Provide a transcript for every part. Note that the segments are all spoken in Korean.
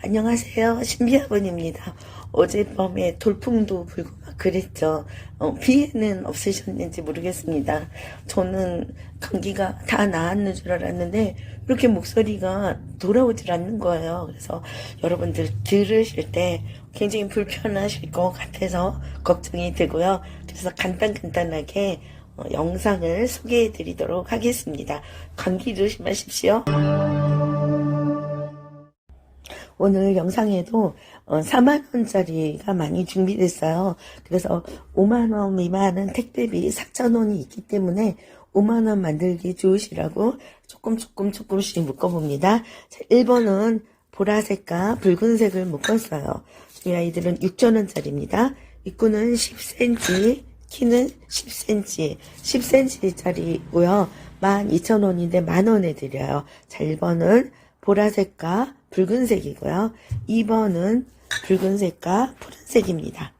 안녕하세요. 신비아버님입니다. 어젯밤에 돌풍도 불고 막 그랬죠. 어, 피해는 없으셨는지 모르겠습니다. 저는 감기가 다 나았는 줄 알았는데 이렇게 목소리가 돌아오질 않는 거예요. 그래서 여러분들 들으실 때 굉장히 불편하실 것 같아서 걱정이 되고요. 그래서 간단간단하게 어, 영상을 소개해 드리도록 하겠습니다. 감기 조심하십시오. 오늘 영상에도 4만원짜리가 많이 준비됐어요. 그래서 5만원 미만은 택배비 4천원이 있기 때문에 5만원 만들기 좋으시라고 조금 조금 조금씩 묶어봅니다. 자, 1번은 보라색과 붉은색을 묶었어요. 이 아이들은 6천원짜리입니다. 입구는 10cm, 키는 10cm, 10cm짜리고요. 12,000원인데 만원에 드려요. 자, 1번은 보라색과 붉은색이고요. 2번은 붉은색과 푸른색입니다.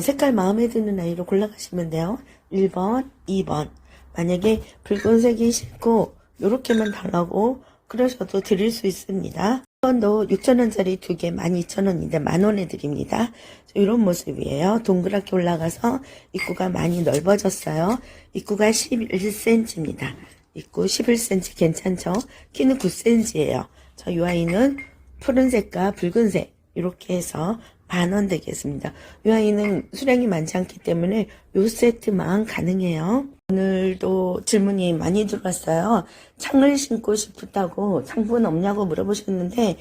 색깔 마음에 드는 아이로 골라가시면 돼요. 1번, 2번. 만약에 붉은색이 싫고 요렇게만 달라고 그러셔도 드릴 수 있습니다. 1번도 6천원짜리 두 개 12,000원인데 만원에 드립니다. 이런 모습이에요. 동그랗게 올라가서 입구가 많이 넓어졌어요. 입구가 11cm입니다. 입구 11cm 괜찮죠? 키는 9cm예요. 저 이 아이는 푸른색과 붉은색 이렇게 해서 만원 되겠습니다. 이 아이는 수량이 많지 않기 때문에 요 세트만 가능해요. 오늘도 질문이 많이 들어왔어요. 창을 신고 싶다고 창문 없냐고 물어보셨는데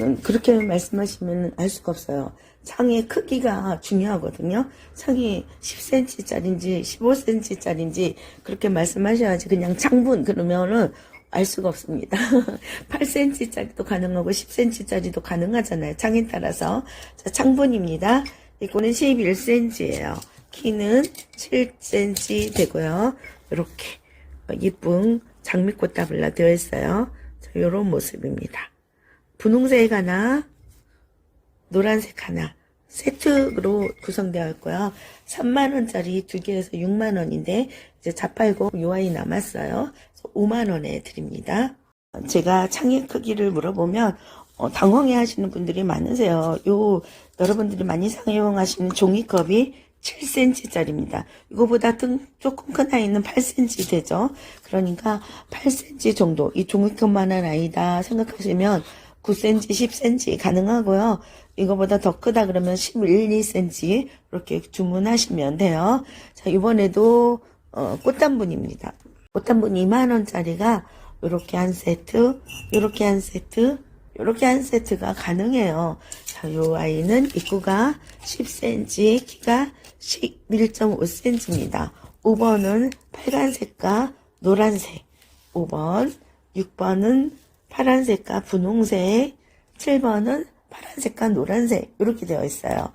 음, 그렇게 말씀하시면 알 수가 없어요. 창의 크기가 중요하거든요. 창이 10cm짜리인지 15cm짜리인지 그렇게 말씀하셔야지 그냥 창문 그러면은 알 수가 없습니다. 8cm짜리도 가능하고 10cm짜리도 가능하잖아요. 창에 따라서. 자, 창분입니다. 이거는 11cm예요. 키는 7cm 되고요. 이렇게 이쁜 장미꽃 따블라 되어 있어요. 자, 이런 모습입니다. 분홍색 하나, 노란색 하나 세트로 구성되어 있고요. 3만원짜리 두 개에서 6만원인데 이제 자팔고 요 아이 남았어요. 5만원에 드립니다. 제가 창의 크기를 물어보면 어, 당황해 하시는 분들이 많으세요. 요 여러분들이 많이 사용하시는 종이컵이 7cm짜리입니다. 이거보다 등 조금 큰 아이는 8cm 되죠. 그러니까 8cm 정도 이 종이컵만한 아이다 생각하시면 9cm, 10cm 가능하고요. 이거보다 더 크다 그러면 11, 2cm 이렇게 주문하시면 돼요. 자, 이번에도 어, 꽃단분입니다. 꽃단분 2만원짜리가 이렇게 한 세트, 이렇게 한 세트, 이렇게 한 세트가 가능해요. 자, 요 아이는 입구가 10cm, 키가 11.5cm입니다. 5번은 빨간색과 노란색, 5번, 6번은 파란색과 분홍색, 7번은 파란색과 노란색 이렇게 되어 있어요.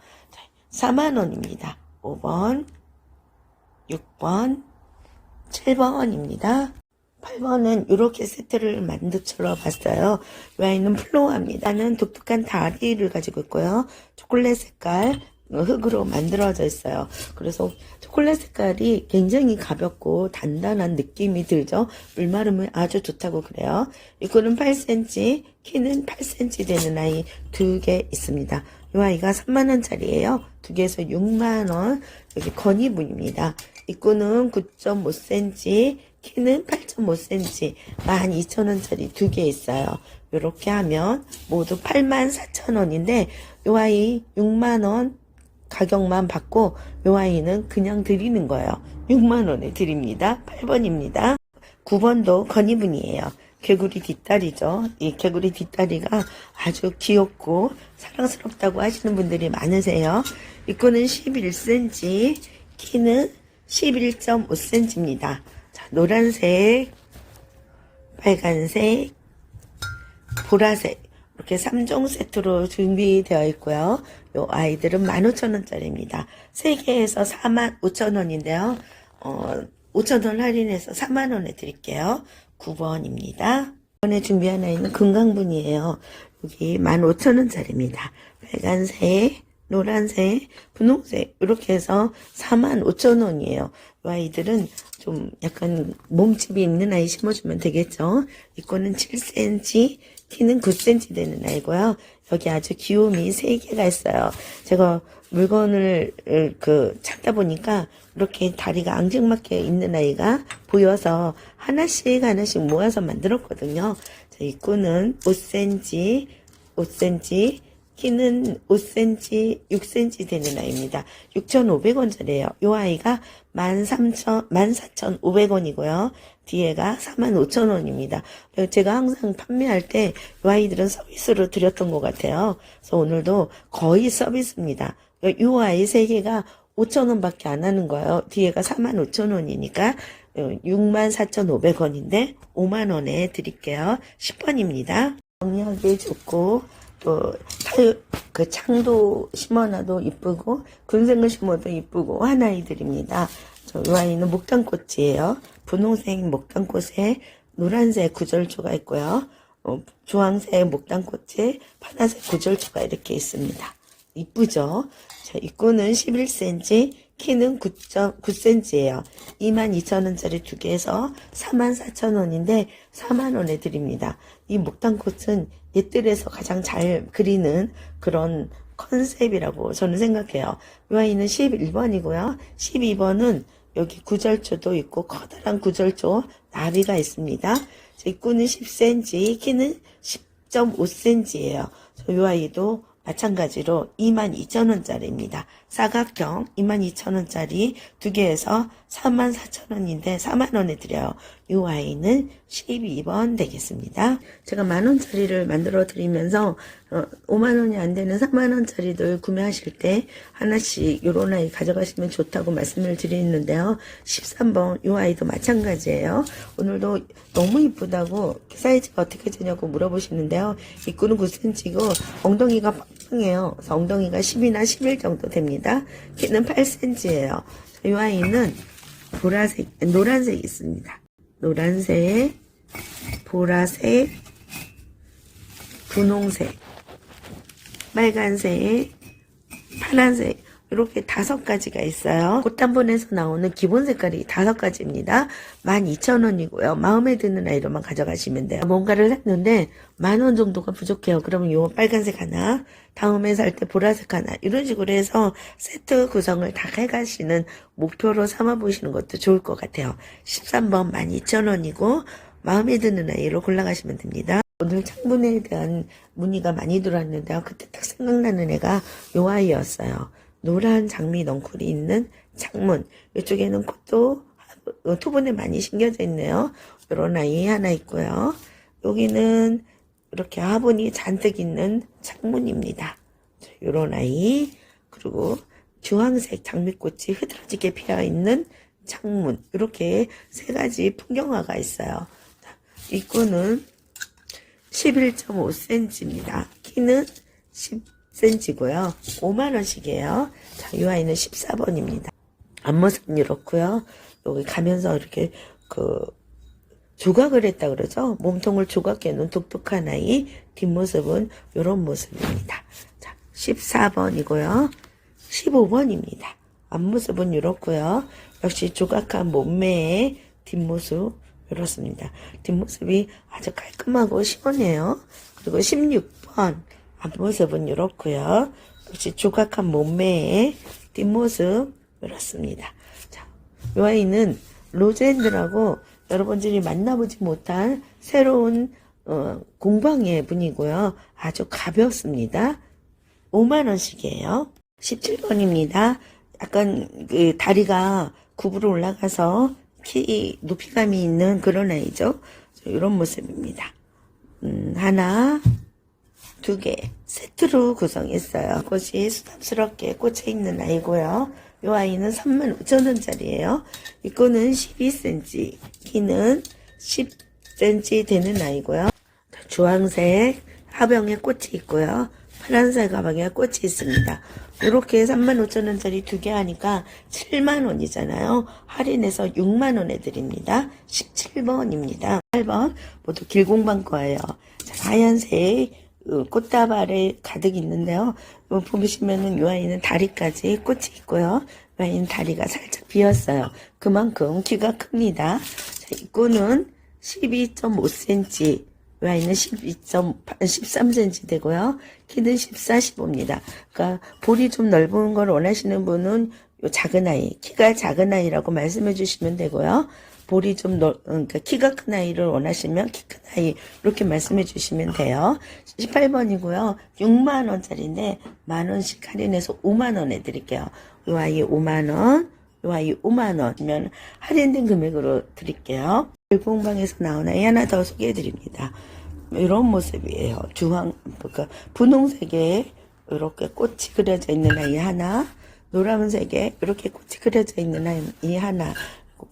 4만원입니다. 5번, 6번, 7번입니다. 8번은 이렇게 세트를 만들어 봤어요. 이 아이는 플로어입니다. 는 독특한 다리를 가지고 있고요. 초콜릿 색깔 흙으로 만들어져 있어요. 그래서 초콜릿 색깔이 굉장히 가볍고 단단한 느낌이 들죠. 물마름은 아주 좋다고 그래요. 이거는 8cm, 키는 8cm 되는 아이 두 개 있습니다. 이 아이가 3만원짜리예요. 두 개에서 6만원. 여기 건이분입니다. 입구는 9.5cm, 키는 8.5cm, 12,000원짜리 두 개 있어요. 이렇게 하면 모두 84,000원인데 이 아이 6만원 가격만 받고 요 아이는 그냥 드리는 거예요. 6만원에 드립니다. 8번입니다. 9번도 건이분이에요. 개구리 뒷다리죠. 이 개구리 뒷다리가 아주 귀엽고 사랑스럽다고 하시는 분들이 많으세요. 입구는 11cm, 키는 11.5cm입니다. 자, 노란색, 빨간색, 보라색 이렇게 3종 세트로 준비되어 있고요. 요 아이들은 15,000원짜리입니다. 3개에서 45,000원인데요. 어, 5,000원 할인해서 4만원에 드릴게요. 9번입니다. 이번에 준비한 아이는 금강분이에요. 여기 15,000원짜리입니다. 빨간색, 노란색, 분홍색 이렇게 해서 45,000원이에요. 이 아이들은 좀 약간 몸집이 있는 아이 심어주면 되겠죠. 이 거는 7cm, 키는 9cm 되는 아이고요. 여기 아주 귀요미 3개가 있어요. 제가 물건을 어, 그 찾다 보니까 이렇게 다리가 앙증맞게 있는 아이가 보여서 하나씩 하나씩 모아서 만들었거든요. 자, 입구는 5cm, 5cm, 키는 5cm, 6cm 되는 아이입니다. 6,500원짜리예요. 이 아이가 13,000, 14,500원이고요. 뒤에가 45,000원입니다. 제가 항상 판매할 때 이 아이들은 서비스로 드렸던 것 같아요. 그래서 오늘도 거의 서비스입니다. 이 아이 3개가 5,000원밖에 안 하는 거예요. 뒤에가 45,000원이니까 64,500원인데 5만원에 드릴게요. 10번입니다. 정리하기 좋고 또 그 창도 심어놔도 이쁘고 군생을 심어도 이쁘고 한 아이들입니다. 저이 아이는 목단꽃이에요. 분홍색 목단꽃에 노란색 구절초가 있고요. 어, 주황색 목단꽃에 파란색 구절초가 이렇게 있습니다. 이쁘죠? 자, 입구는 11cm, 키는 9.9cm예요. 22,000원짜리 두 개에서 44,000원인데 4만원에 드립니다. 이 목단꽃은 옛들에서 가장 잘 그리는 그런 컨셉이라고 저는 생각해요. 이 아이는 11번이고요. 12번은 여기 구절초도 있고 커다란 구절초 나비가 있습니다. 입구는 10cm, 키는 10.5cm예요. 이 아이도 마찬가지로 22,000원짜리입니다. 사각형 22,000원짜리 두 개에서 34,000원인데 4만원에 드려요. 이 아이는 12번 되겠습니다. 제가 만원짜리를 만들어 드리면서 어, 5만원이 안 되는 4만원짜리들 구매하실 때 하나씩 요런 아이 가져가시면 좋다고 말씀을 드리는데요. 13번 이 아이도 마찬가지예요. 오늘도 너무 이쁘다고 사이즈가 어떻게 되냐고 물어보시는데요. 입구는 9cm고 엉덩이가. 그래서 엉덩이가 10이나 11 정도 됩니다. 키는 8cm예요. 이 아이는 보라색, 노란색 있습니다. 노란색, 보라색, 분홍색, 빨간색, 파란색 이렇게 다섯 가지가 있어요. 꽃단본에서 나오는 기본 색깔이 다섯 가지입니다. 12,000원이고요. 마음에 드는 아이로만 가져가시면 돼요. 뭔가를 했는데 만 원 정도가 부족해요. 그러면 요 빨간색 하나, 다음에 살 때 보라색 하나 이런 식으로 해서 세트 구성을 다 해가시는 목표로 삼아 보시는 것도 좋을 것 같아요. 13번 12,000원이고 마음에 드는 아이로 골라가시면 됩니다. 오늘 창문에 대한 문의가 많이 들어왔는데요. 그때 딱 생각나는 애가 요 아이였어요. 노란 장미 넝쿨이 있는 창문. 이쪽에는 꽃도 어, 토분에 많이 심겨져 있네요. 요런 아이 하나 있고요. 여기는 이렇게 화분이 잔뜩 있는 창문입니다. 요런 아이. 그리고 주황색 장미꽃이 흐드러지게 피어 있는 창문. 이렇게 세 가지 풍경화가 있어요. 입구는 11.5cm입니다. 키는 10cm고요. 5만원씩이에요. 자, 이 아이는 14번입니다. 앞모습은 이렇고요. 여기 가면서 이렇게 그 조각을 했다 그러죠. 몸통을 조각해 놓은 독특한 아이. 뒷모습은 이런 모습입니다. 자, 14번이고요. 15번입니다. 앞모습은 이렇고요. 역시 조각한 몸매의 뒷모습 이렇습니다. 뒷모습이 아주 깔끔하고 시원해요. 그리고 16번 앞모습은 이렇고요. 역시 조각한 몸매의 뒷모습 이렇습니다. 자, 이 아이는 로즈핸드라고 여러분들이 만나보지 못한 새로운 어, 공방의 분이고요. 아주 가볍습니다. 5만원씩이에요. 17번입니다. 약간 그 다리가 굽으로 올라가서 키 높이감이 있는 그런 아이죠. 이런 모습입니다. 음, 하나, 두 개, 세트로 구성했어요. 꽃이 수담스럽게 꽂혀 있는 아이고요. 이 아이는 35,000원짜리예요. 이 거는 12cm, 키는 10cm 되는 아이고요. 주황색 하병에 꽃이 있고요. 파란색 가방에 꽃이 있습니다. 이렇게 35,000원짜리 두 개 하니까 7만원이잖아요. 할인해서 6만원에 드립니다. 17번입니다. 8번 모두 길공방 거예요. 자, 하얀색 어, 꽃다발에 가득 있는데요. 요 보시면은 이 아이는 다리까지 꽃이 있고요. 이 아이는 다리가 살짝 비었어요. 그만큼 키가 큽니다. 자, 입구는 12.5cm, 이 아이는 12.13cm 되고요. 키는 14, 15입니다. 그러니까 볼이 좀 넓은 걸 원하시는 분은 요 작은 아이, 키가 작은 아이라고 말씀해 주시면 되고요. 볼이 좀 넓, 그러니까 키가 큰 아이를 원하시면 키 큰 아이 이렇게 말씀해 주시면 돼요. 18번이고요. 6만 원짜리인데 만 원씩 할인해서 5만 원에 드릴게요. 이 아이 5만 원, 이 아이 5만 원이면 할인된 금액으로 드릴게요. 공방에서 나온 아이 하나 더 소개해 드립니다. 이런 모습이에요. 주황, 그러니까 분홍색에 이렇게 꽃이 그려져 있는 아이 하나, 노란색에 이렇게 꽃이 그려져 있는 아이 하나,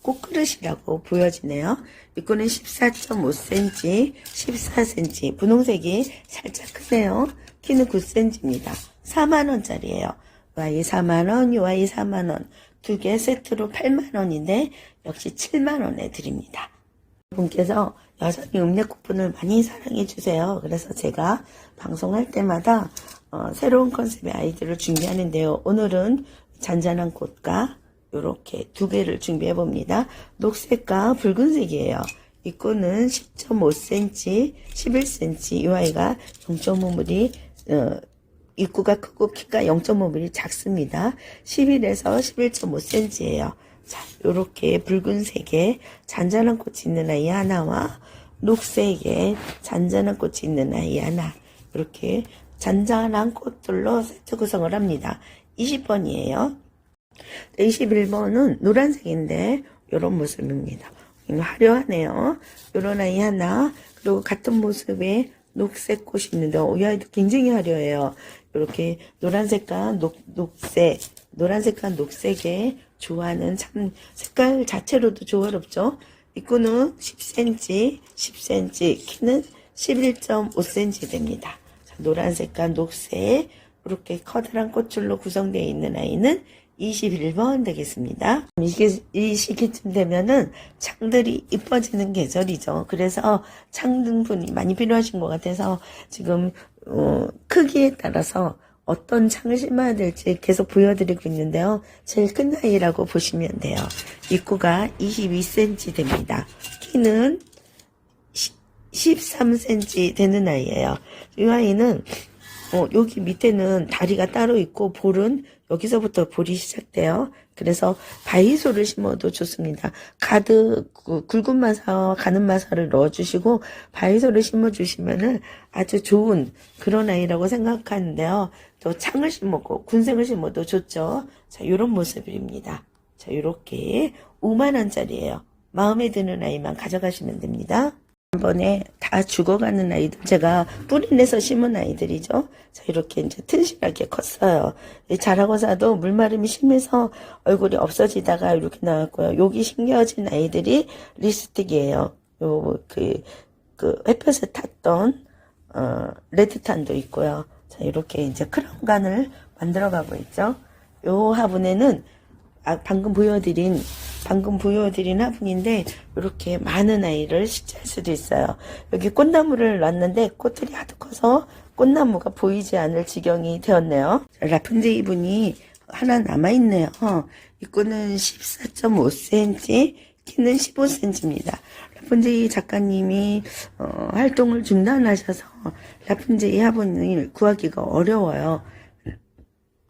꽃그릇이라고 보여지네요. 이거는 14.5cm, 14cm, 분홍색이 살짝 크네요. 키는 9cm입니다. 4만원짜리예요. 와이 4만원, 요 아이 4만원. 두 개 세트로 8만원인데, 역시 7만원에 드립니다. 분께서 여전히 읍내 쿠폰을 많이 사랑해 주세요. 그래서 제가 방송할 때마다 어, 새로운 컨셉의 아이디를 준비하는데요. 오늘은 잔잔한 꽃과 이렇게 두 개를 준비해 봅니다. 녹색과 붉은색이에요. 이 꽃은 10.5cm, 11cm. 이 아이가 0.5mm이 어, 입구가 크고 키가 0.5mm 작습니다. 11에서 11.5cm예요. 자, 요렇게 붉은색에 잔잔한 꽃이 있는 아이 하나와 녹색에 잔잔한 꽃이 있는 아이 하나. 이렇게 잔잔한 꽃들로 세트 구성을 합니다. 20번이에요. 21번은 노란색인데 이런 모습입니다. 이거 화려하네요. 이런 아이 하나 그리고 같은 모습의 녹색 꽃이 있는데 어, 이 아이도 굉장히 화려해요. 이렇게 노란색과 녹, 녹색 노란색과 녹색의 조화는 참 색깔 자체로도 조화롭죠. 입구는 10cm, 10cm, 키는 11.5cm 됩니다. 자, 노란색과 녹색 이렇게 커다란 꽃줄로 구성되어 있는 아이는 21번 되겠습니다. 이 시기쯤 되면은 창들이 이뻐지는 계절이죠. 그래서 창 등분이 많이 필요하신 것 같아서 지금, 어, 크기에 따라서 어떤 창을 심어야 될지 계속 보여드리고 있는데요. 제일 큰 아이라고 보시면 돼요. 입구가 22cm 됩니다. 키는 13cm 되는 아이예요. 이 아이는 어, 여기 밑에는 다리가 따로 있고 볼은 여기서부터 볼이 시작돼요. 그래서 바이소를 심어도 좋습니다. 가득 그 굵은 마사와 가는 마사를 넣어주시고 바이소를 심어주시면은 아주 좋은 그런 아이라고 생각하는데요. 또 창을 심어고 군색을 심어도 좋죠. 자, 이런 모습입니다. 자, 이렇게 5만 원짜리예요. 마음에 드는 아이만 가져가시면 됩니다. 한 번에 다 죽어가는 아이들 제가 뿌리내서 심은 아이들이죠. 자 이렇게 이제 튼실하게 컸어요. 이 자라고사도 물마름이 심해서 얼굴이 없어지다가 이렇게 나왔고요. 여기 심겨진 아이들이 리스틱이에요. 요그 그 햇볕에 탔던 어 레드탄도 있고요. 자 이렇게 이제 크라운간을 만들어가고 있죠. 요 화분에는 아, 방금 보여드린 방금 보여드린 화분인데 이렇게 많은 아이를 식재할 수도 있어요. 여기 꽃나무를 놨는데 꽃들이 하도 커서 꽃나무가 보이지 않을 지경이 되었네요. 라푼젤 이분이 하나 남아있네요. 이 꽃은 14.5cm, 키는 15cm입니다. 라푼젤 작가님이 어, 활동을 중단하셔서 라푼젤 화분을 구하기가 어려워요.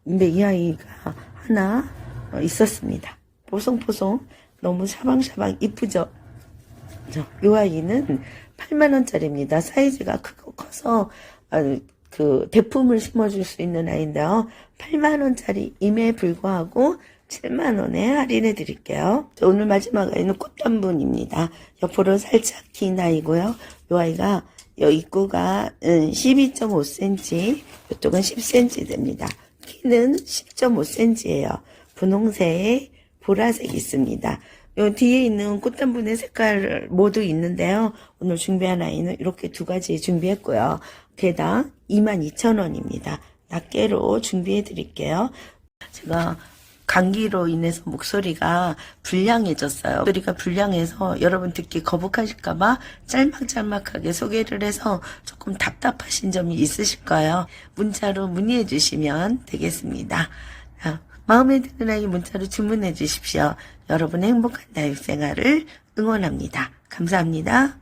근데 이 아이가 하나 어, 있었습니다. 보송보송 너무 샤방샤방 이쁘죠? 이 아이는 8만원짜리입니다. 사이즈가 크고 커서 아, 그 대품을 심어줄 수 있는 아이인데요. 8만원짜리 임에 불구하고 7만원에 할인해 드릴게요. 오늘 마지막 아이는 꽃단분입니다. 옆으로 살짝 긴 아이고요. 이 아이가 여 입구가 12.5cm, 이쪽은 10cm 됩니다. 키는 10.5cm예요. 분홍색, 보라색 있습니다. 요 뒤에 있는 꽃단분의 색깔 모두 있는데요. 오늘 준비한 아이는 이렇게 두 가지 준비했고요. 개당 22,000원입니다. 낱개로 준비해 드릴게요. 제가 감기로 인해서 목소리가 불량해졌어요. 목소리가 불량해서 여러분 듣기 거북하실까봐 짤막짤막하게 소개를 해서 조금 답답하신 점이 있으실 거예요. 문자로 문의해 주시면 되겠습니다. 자, 마음에 드는 아이 문자로 주문해 주십시오. 여러분의 행복한 다육생활을 응원합니다. 감사합니다.